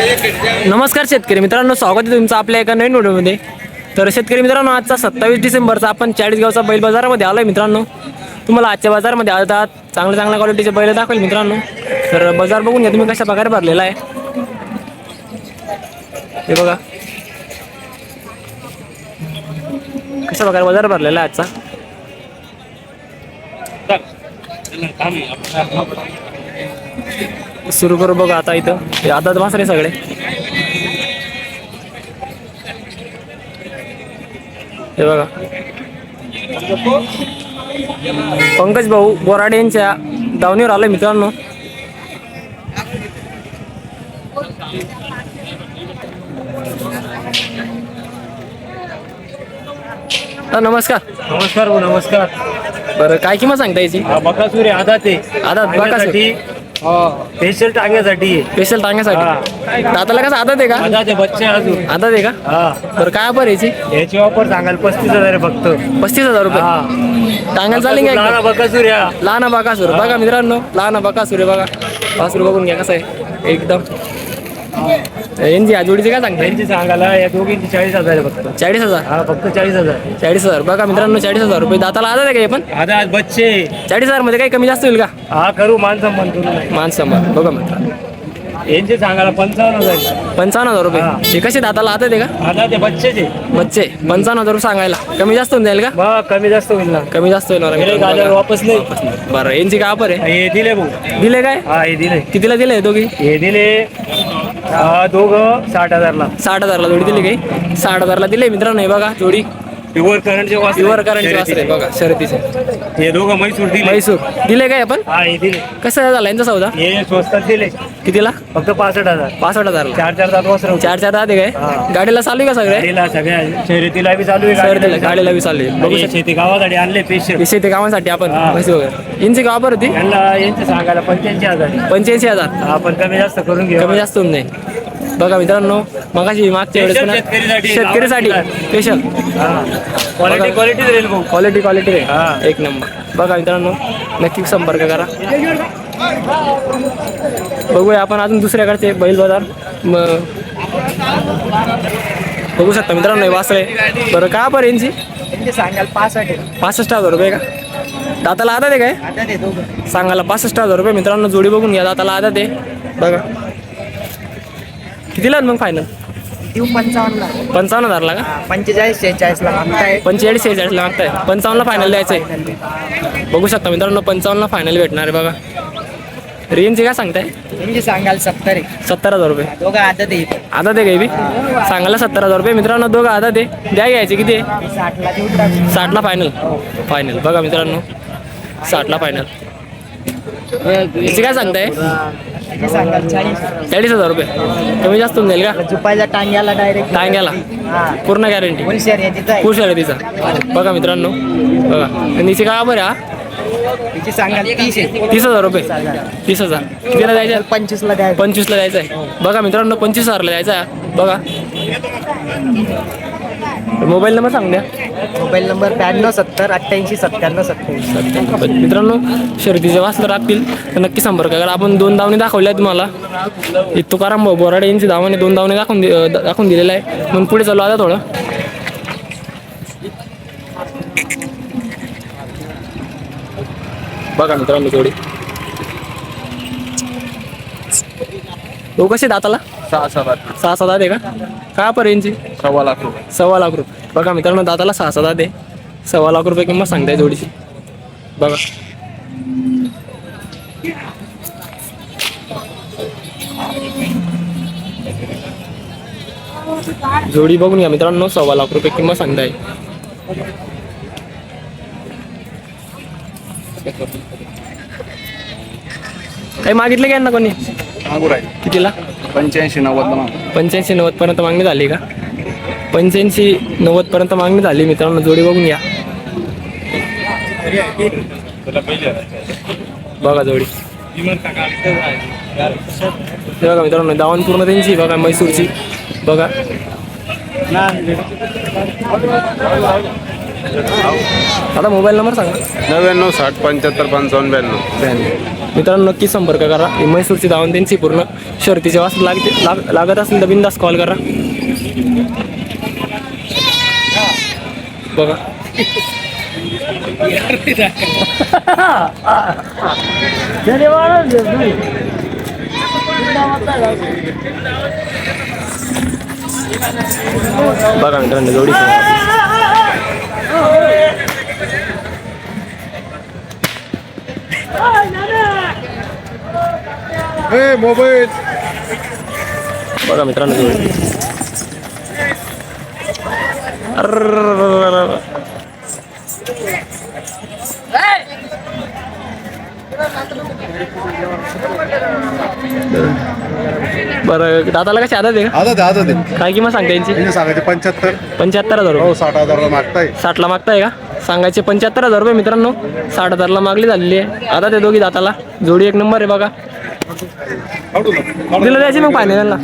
नमस्कार शेतकरी मित्रांनो स्वागत आहे तुमचं आपल्या एका नवीन व्हिडिओमध्ये. तर शेतकरी मित्रांनो आजचा सत्तावीस डिसेंबरचा आपण चाळीसगावचा बैल बाजारामध्ये आलो आहे मित्रांनो. तुम्हाला आजच्या बाजारामध्ये आता चांगल्या चांगल्या क्वालिटीचे बैल दाखवेल मित्रांनो. तर बाजार बघून घ्या तुम्ही कशा प्रकारे भरलेला आहे. हे बघा. कशा प्रकारे बाजार भरलेला आहे आजचा? सुरू करू बघा आता इथं. आता मासरे सगळे. हे बघा. पंकज भाऊ बोराडे यांच्या दावणीवर आलोय मित्रांनो. हा, नमस्कार. नमस्कार भाऊ नमस्कार. बरं काय किंमत सांगता याची? बकासुरी आधा ते आदात बकासूर. स्पेशल टांग्यासाठी. स्पेशल टांग्यासाठी? दाताला कसं आदत आहे का? आधा ते बच्चे अजून. आदत आहे का? हा. बरं काय बरं याची? याची वापर सांगाल पस्तीस हजार आहे फक्त. पस्तीस हजार रुपये? हा. टांगायला चालेल का लहान एकदम? बकासुरी हा लहान बाकासूर. बघा मित्रांनो लहान बाकासूर आहे बघा. बाकासूर बघून घ्या कसं आहे. एकदम. यांची या जोडीचे काय सांगताय? त्यांची सांगायला या दोघींची चाळीस हजार आहे फक्त. चाळीस हजार? हा फक्त चाळीस हजार. चाळीस हजार. बघा मित्रांनो चाळीस हजार रुपये. दाताला आलं आहे का हे पण? आज बच्चे. चाळीस हजारमध्ये काही कमी जास्त होईल का? हा करू मान सन्मान करू. नाही बघा मित्रांनो. यांचे सांगायला पंचावन्न हजार. पंचावन्न हजार रुपये. हा. हे कसे दाताला आता आहे का? आधा ते बच्चेचे. बच्चे. पंचावन्न हजार रुपये सांगायला. कमी जास्त होऊन जाईल का? कमी जास्त होईल ना. कमी जास्त होईल बरं वापस नाही. बरं यांची काय ऑफर आहे? हे दिले भाऊ. दिले काय? हा हे दिले. कितीला दिले दोघी? हे दिले. दोघं साठ हजारला. साठ हजारला जोडी दिली काही साठ हजारला दिले मित्रांनो हे बघा जोडी. प्युअर करंटचे वासरे. प्युअर करंटचे वासरे बघा शर्यतीचे. हे दोघं म्हैसूर दिले. म्हैसूर दिले काय आपण हा हे दिले. कसं झाला यांचा सौदा? हे स्वस्तात दिले. कितीला? फक्त पासष्ट हजार. पासष्ट हजारला चार चार वासर चार चार राहते काय. गाडीला चालू आहे का सगळे? गाडीला सगळ्या शर्यतीला बी चालू आहे शर्यतीला गाडीला गाडीला बी चालू आहे. बघू आणि हे शेती गावासाठी आणले पेशल कामासाठी आपण हा. म्हशी वगैरे. यांची ऑफर होती यांना यांचे सांगायला पंच्याऐंशी हजार पंच्याऐंशी हजार. आपण कमी जास्त करून घेऊ. कमी जास्त होऊन नाही बघा मित्रांनो मगाशी मागच्या वेळेस पण शेतकरीसाठी. स्पेशल क्वालिटी क्वालिटी राहील क्वालिटी क्वालिटी हा. एक नंबर. बघा मित्रांनो नक्की संपर्क करा. बघूया आपण अजून दुसऱ्याकडचे बैल बाजार. म- बघू शकता मित्रांनो वासळे. बरं का बरं यांची? सांगाल पासष्ट पासष्ट हजार रुपये का? दाताला आहे काय? आता ते दोघं. सांगायला पासष्ट हजार रुपये मित्रांनो जोडी बघून घ्या दाताला आधा ते बघा. कितीला आहेत मग फायनल देऊ पंचावन्नला. पंचावन्न हजारला का? पंचेचाळीस शेहेचाळीसला मागताय. पंचेचाळीस मागताय. पंचावन्नला फायनल द्यायचं आहे बघू शकता मित्रांनो पंचावन्नला फायनल भेटणार आहे बघा. रेंजचे काय सांगताय? सांगाल सत्तर आहे. सत्तर हजार रुपये. दोघं आता ते आता ते बी? सांगायला सत्तर हजार रुपये. मित्रांनो दोघं आता ते द्या घ्यायचे किती आहे? साठला देऊन टाक साठला फायनल फायनल बघा मित्रांनो. साठला फायनल याची काय सांगताय? सांगाल? चाळीस. चाळीस हजार रुपये. कमी जास्त होऊन जाईल का? झुपायला टांग्याला डायरेक्ट टांग्याला. हा. पूर्ण गॅरंटी शर्यतीचा आहे खुश आहे तिचा. बघा मित्रांनो. बघा. आणि हिची काय बरं हा? सांगाल तीस आहे. तीस हजार रुपये. तीस हजार. कितीला आहे? पंचवीसला द्यायचं. पंचवीसला द्यायचं आहे. बघा मित्रांनो पंचवीस हजारला द्यायचा आहे बघा. मोबाईल नंबर सांग द्या. मोबाईल नंबर ब्याण्णव सत्तर अठ्ठ्याऐंशी सत्त्याण्णव सत्त्याऐंशी. मित्रांनो शर्यतीचे वाचलं राहतील तर नक्की संपर्क करा. आपण दोन धावणे दाखवल्या तुम्हाला. हे तुकाराम भाऊ बोराडे यांची धावाने दोन धावणे दाखवून दि- दाखवून दिलेलं आहे. म्हणून पुढे चालू आता थोडं. बघा मित्रांनो थोडी तो कसे दाताला? सहा सात सहा सात आहे का? काय पर यांची? सव्वा लाख रुपये. सव्वा लाख रुपये. बघा मित्रांनो दाताला सहा सात आहे सव्वा लाख रुपये किंमत सांगताय जोडीची. बघा. जोडी बघून घ्या मित्रांनो सव्वा लाख रुपये किंमत सांगताय. काही मागितलं का ना कोणी? कितीला? पंच्याऐंशी नव्वद पंच्याऐंशी नव्वद पर्यंत मागणी झाली का? पंच्याऐंशी नव्वद पर्यंत मागणी झाली. मित्रांनो जोडी बघून घ्या. बघा जोडी. बघा मित्रांनो दावण पूर्ण त्यांची. बघा म्हैसूरची बघा. आता मोबाईल नंबर सांगा. नव्याण्णव साठ पंच्याहत्तर पंचावन्न ब्याण्णव. ब्याण्णव. मित्रांनो नक्की संपर्क करा. म्हैसूरची धावून त्यांची पूर्ण शर्तीच्या वाजता लागते लाग लागत असेल तर बिंदास कॉल करा. Barang ధన్యవాదాలు బాగా అంటే Hei Hey, mobile. Baka. बरं दादाला कशी आदत आहे का? आता ते आता ते काय किंमत सांगता यांची? त्यांनी सांगायचे पंच्याहत्तर. पंच्याहत्तर हजार रुपये. हो साठ हजारला मागताय. साठला मागताय का? सांगायचे पंच्याहत्तर हजार रुपये मित्रांनो. साठ हजारला मागली झालेली आहे. आता ते दोघी दाताला. जोडी एक नंबर आहे बघा. कितीला द्यायचे मग फायनलला.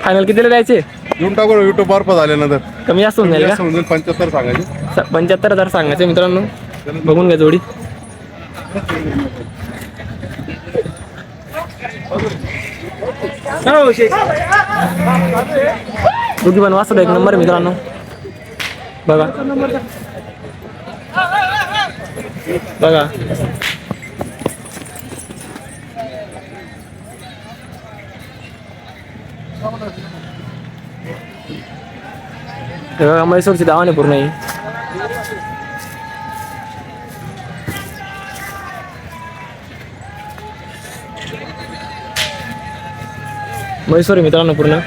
फायनल कितीला द्यायचे? येऊन टाकू युट्यूब मार्फत आल्यानंतर. कमी जास्त होऊन जाईल का? पंच्याहत्तर सांगायचे. स- पंच्याहत्तर हजार सांगायचे मित्रांनो. बघून घ्या जोडी. दोघी पण वाचत एक नंबर आहे मित्रांनो. बघा. बघा. Gagang Mysore si Dawan ya Purna ya Mysore mitra na Purna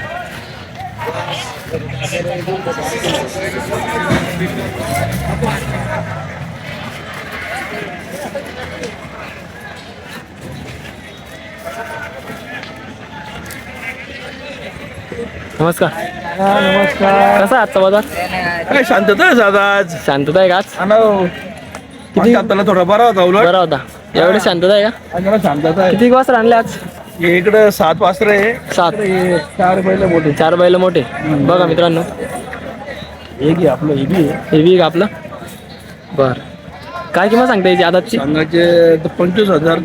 नमस्कार. नमस्कार. कसा आजचा बाजार? काय शांतता आहे दादा आज? शांतता आहे का आज? किती हाताला थोडा बरा होता उलट. बरा होता. यावेळेस शांतता आहे का? आज जरा शांतता किती वाजता आणले आज? हे इकडे सात वाजता आहे. सात. हे चार बैल मोठे. चार बैल मोठे. बघा मित्रांनो. एक आहे आपलं हे बी आहे. हे बी का आपलं. बर. काय किंमत सांगता याची आदातची सांगायचे तर पंचवीस हजार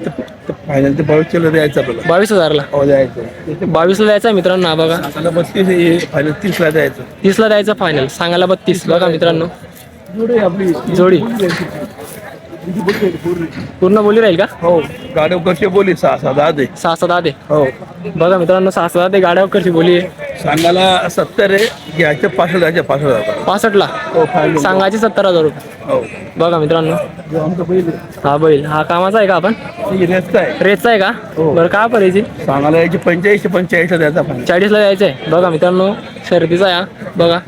फायनल ते बावीसला द्यायचं आपल्याला. बावीस हजारला? हो द्यायचं. बावीसला द्यायचा मित्रांनो हा बघा. सांगायला बत्तीस फायनल तीसला द्यायचं. तीसला द्यायचा फायनल सांगायला बत्तीस. बघा मित्रांनो. जोडी आपली. जोडी. पूर्ण बोली राहील का? हो. गाड्या कशी बोली सहा सहा दहा दे. सहा सात आधे हो. बघा मित्रांनो सहा सात आधे गाड्यावर कशी बोली आहे. सांगायला सत्तर आहे घ्यायचे पासष्ट द्यायचे पासष्ट हजार पासष्टला? हो फायनल. सांगायचे सत्तर हजार रुपये. हो. बघा मित्रांनो. जो आमचं बैल आहे, हा बैल. हा कामाचा आहे का आपण? ते आहे. रेसचा आहे का? हो. बरं का करायची सांगायला यायची पंच्याऐंशी पंच्याऐंशी द्यायचा फायनल. चाळीसला द्यायचं आहे. बघा मित्रांनो शर्दीचा आहे हा. बघा.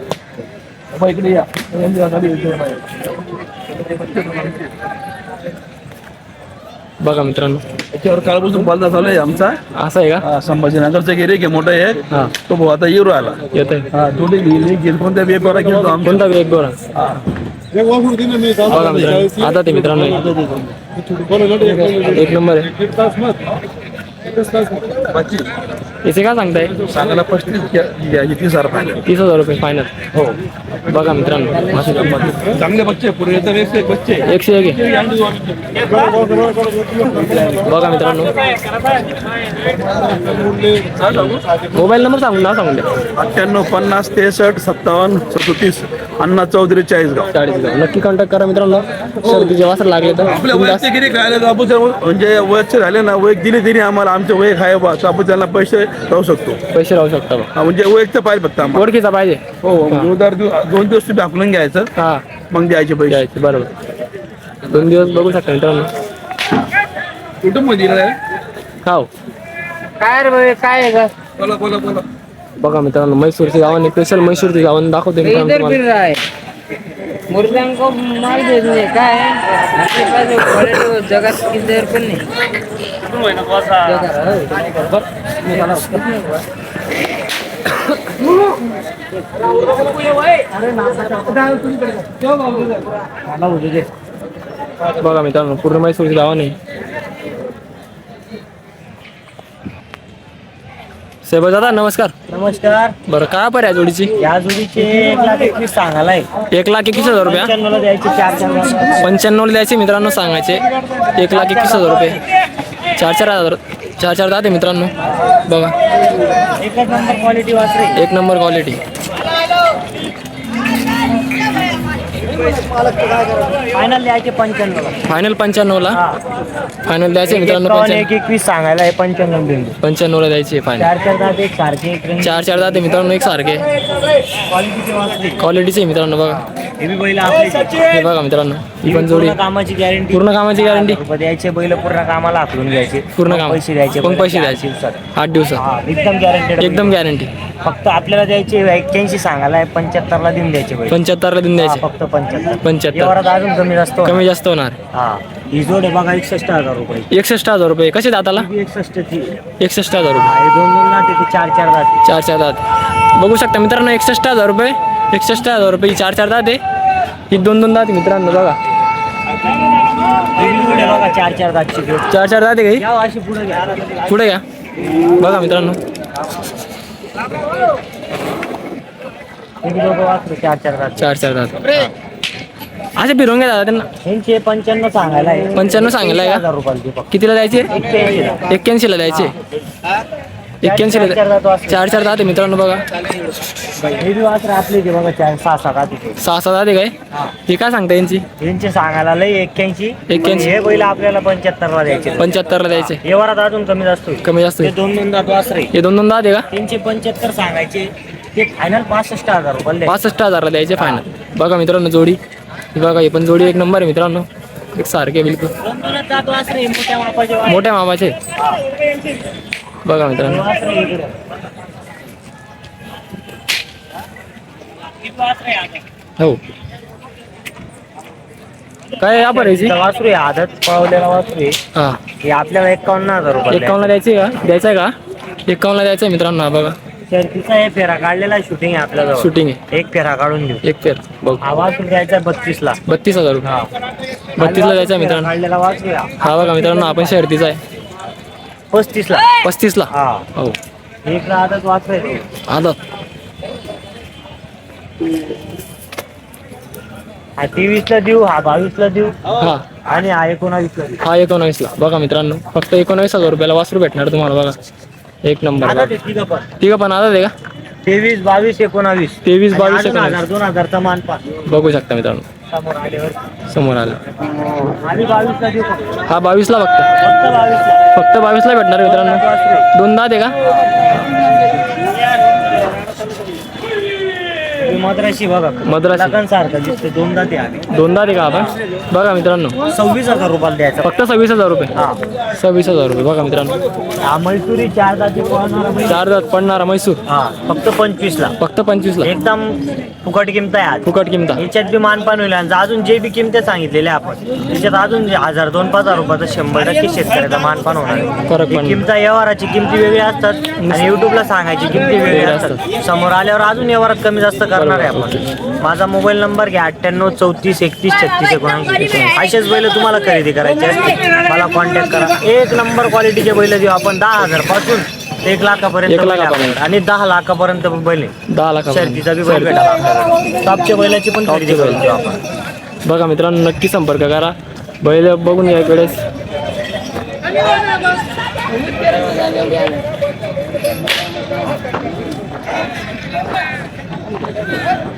बाबा इकडे या. बघा मित्रांनो. याच्यावर कालपासून बोलता चालू आहे आमचा. असं आहे का? हा, संभाजीनगरचा गिरे घे मोठा आहे हा. तो भाऊ आता येऊ राहिला. येत आहे हा गेली गेली कोणत्या वेगवेगळा घेतो आमचा? कोणता वेग गोरा हा. बघा मित्रांनो आता ते मित्रांनो एक नंबर आहे. याचे काय सांगताय? सांगायला पस्तीस तीस हजार पाहिजे तीस हजार रुपये फायनल हो. बघा मित्रांनो. चांगले बच्चे पुढे बच्चे. एकशे एक बघा मित्रांनो. मोबाईल नंबर सांगून नाव सांगून द्या. अठ्ठ्याण्णव पन्नास त्रेसष्ट सत्तावन्न सदोतीस. अण्णा चौधरी चाळीसगाव. चाळीस गाव नक्की कॉन्टॅक्ट करा मित्रांनो. सर्दीचे वासर लागले तर. आपल्या वयाचे गिरी खायला आपण म्हणजे वयाचे झाले ना वय दिले तरी आम्हाला आमचे वय खाय बा तर आपण त्यांना पैसे राहू शकतो. पैसे राहू शकता बा. हा, म्हणजे वयचं पाहिजे फक्त आम्हाला. ओळखीचा पाहिजे. हो जोरदार दिव- दोन दिवस तुम्ही हाकलून घ्यायचं हा. मग द्यायचे पैसे. द्यायचे बरोबर. दोन दिवस बघू शकता मित्रांनो. कुठून मध्ये खाव काय रे भाई काय आहे का बोला बोला बोला. बघा मित्रांनो म्हैसूरची गावाने स्पेशल म्हैसूरची गावाने दाखवते मित्रांनो इधर तुम्हाला. फिर रहा है मुर्दान को मार देने का है आपके पास बड़े तो जगह किधर पर नहीं बघा मित्रांनो पूर्ण म्हैसूरची गावाने साहेब दादा नमस्कार. नमस्कार. बरं काय पर्याय आहे जोडीची? या जोडीचे एक लाख एकवीस सांगायला आहे एक लाख एकवीस हजार रुपया पंच्याण्णवला द्यायचे चार चार हजार. पंच्याण्णवला द्यायचे मित्रांनो सांगायचे. एक लाख एकवीस हजार रुपये. चार चार हजार चार चार दहा ते मित्रांनो. बघा. एकच नंबर क्वालिटी एक नंबर क्वालिटी फायनल द्यायचे फायनल पंच्याण्णवला फायनल द्यायचे मित्रांनो एक एकवीस सांगायला आहे पंच्याण्णव बिंदू पंच्याण्णवला द्यायचे फायनल चार चार दात एक सारखे चार चार दहा ते मित्रांनो एक सारखे. क्वालिटीचे मित्रांनो बघा. हे बघा मित्रांनो ही पण जोडी. पूर्ण कामाची गॅरंटी पूर्ण कामाची गॅरंटी द्यायचे बैल पूर्ण कामाला हाकलून घ्यायचे. पूर्ण काम. पैसे द्यायचे पण पैसे द्यायचे. आठ दिवसात. हा एकदम गॅरंटेड एकदम गॅरंटी फक्त आपल्याला द्यायचे एक्क्याऐंशी सांगायला आहे पंच्याहत्तरला देऊन द्यायचे बैल. पंच्याहत्तरला देऊन हा, द्यायचे. फक्त पंच्याहत्तर. पंच्याहत्तर. अजून कमी जास्त होणार. कमी जास्त होणार. हा ही जोड आहे बघा एकसष्ट हजार रुपये. एकसष्ट हजार रुपये. कसे दाताला? ही एकसष्ट एकसष्ट हजार रुपये. दोन दोन लाख ते चार चार लाख चार चार दात. बघू शकता मित्रांनो एकसष्ट हजार रुपये. एकसष्ट हजार रुपये चार चार दात आहे. ही दोन दोन दात मित्रांनो बघा. चार चार दातची चार चार दात आहे हो, पुढे घ्या. बघा मित्रांनो. चार चार दात. चार चार दात असे फिरवून घ्या दादा त्यांना. यांचे पंच्याण्णव सांगायला 95 सांगायला आहे का? रुपयाला कितीला द्यायचे ला. एक्क्याऐंशीला द्यायचे एक्क्याऐंशीला चार चार आहे मित्रांनो बघा. हे आपले चार सहा सहा दात आहे. सहा काय? हे. काय सांगता यांची? यांचे सांगायला लय एक्क्याऐंशी. एक्क्याऐंशी. हे बैल आपल्याला पंच्याहत्तरला द्यायचे. पंच्याहत्तरला द्यायचे. व्यवहारात अजून कमी जास्त कमी जास्त. दोन दोन दात वासरे. हे दोन दोन दात आहे का? त्यांचे पंच्याहत्तर सांगायचे. ते फायनल पासष्ट हजार रुपये. पासष्ट हजारला द्यायचे फायनल बघा मित्रांनो जोडी. बघा ही पण जोडी एक नंबर आहे मित्रांनो. एक सारखे बिलकुल. मोठ्या मामाचे बघा मित्रांनो? हो. काय? इथं वासरू आहे आदत पळवलेला वासरू. आहे हा. हे आपल्याला एकावन्न हजार रुपये एकावन्नला द्यायची का? द्यायचं आहे का? एकावन्नला द्यायचं आहे मित्रांनो हा बघा. शर्तीचा हे फेरा काढलेला शूटिंग आहे आपल्याजवळ. शूटिंग आहे. एक फेरा काढून देऊ. एक पेर बघ. हा वासरू द्यायचा बत्तीस ला बत्तीस हजार रुपये. बत्तीसला द्यायचं आहे मित्रांनो. काढलेला वासरू आहे हा बघा मित्रांनो आपण शर्तीचा आहे. पस्तीस ला पस्तीसला? हा. हो. एक आदत आता हा तेवीस ला देऊ हा बावीस ला देऊ हा. आणि हा एकोणावीस ला देऊ. हा एकोणावीसला. बघा मित्रांनो फक्त एकोणावीस हजार रुपयाला वासरू भेटणार तुम्हाला बघा. एक नंबर आदत आहे तिघं पण. ठीक पण आता आहे का? तेवीस बावीस एकोणावीस. तेवीस आणि बावीस अजून एकोणावीस. हजार दोन हजारचा मान पा बघू शकता मित्रांनो. समोर आल्यावर. समोर आलं. आम्ही बावीस ला देऊ फक्त हा बावीसला फक्त. फक्त बावीस ला फक्त बावीसला भेटणार मित्रांनो. दोन दात आहे का? मद्राशी बघा. मद्रासी. लगन सारखं दिसते दोनदा ते का आपण? बघा मित्रांनो. सव्वीस हजार रुपयाला द्यायचा. फक्त सव्वीस हजार रुपये? हा. सव्वीस हजार रुपये. बघा मित्रांनो. हा मैसुरी चार दाती. चार दात पडणारा म्हैसूर हा फक्त पंचवीस ला फक्त पंचवीसला. एकदम फुकट किंमत आहे आज. फुकट किमता याच्यात बी मानपान होईल. आणि अजून जे बी किमती सांगितलेल्या आपण त्याच्यात अजून जे हजार दोन पाच हजार रुपयाचा शंभर टक्के शेतकऱ्याचा मानपान होणार आहे. फरक ही किमता व्यवहाराची किमती वेगळी असतात. आणि युट्यूबला सांगायची किमती वेगळी असतात. समोर आल्यावर अजून व्यवहारात कमी जास्त करणार आहे आपण. माझा मोबाईल नंबर घ्या अठ्ठ्याण्णव चौतीस एकतीस छत्तीस एकोणऐंशी असेच बैल तुम्हाला खरेदी करायचे असतील मला कॉन्टॅक्ट करा. एक नंबर क्वालिटीचे बैल देऊ आपण. दहा हजारपासून एक लाखापर्यंत बैल. आपल्याकडे. आणि दहा लाखापर्यंत बैल आहे. दहा लाख शर्तीचा बी बैल भेटायला आपल्याला टॉपच्या बैलाची पण खरेदी करून देऊ आपण. बघा मित्रांनो नक्की संपर्क करा. बैल बघून या वेळेस Yeah.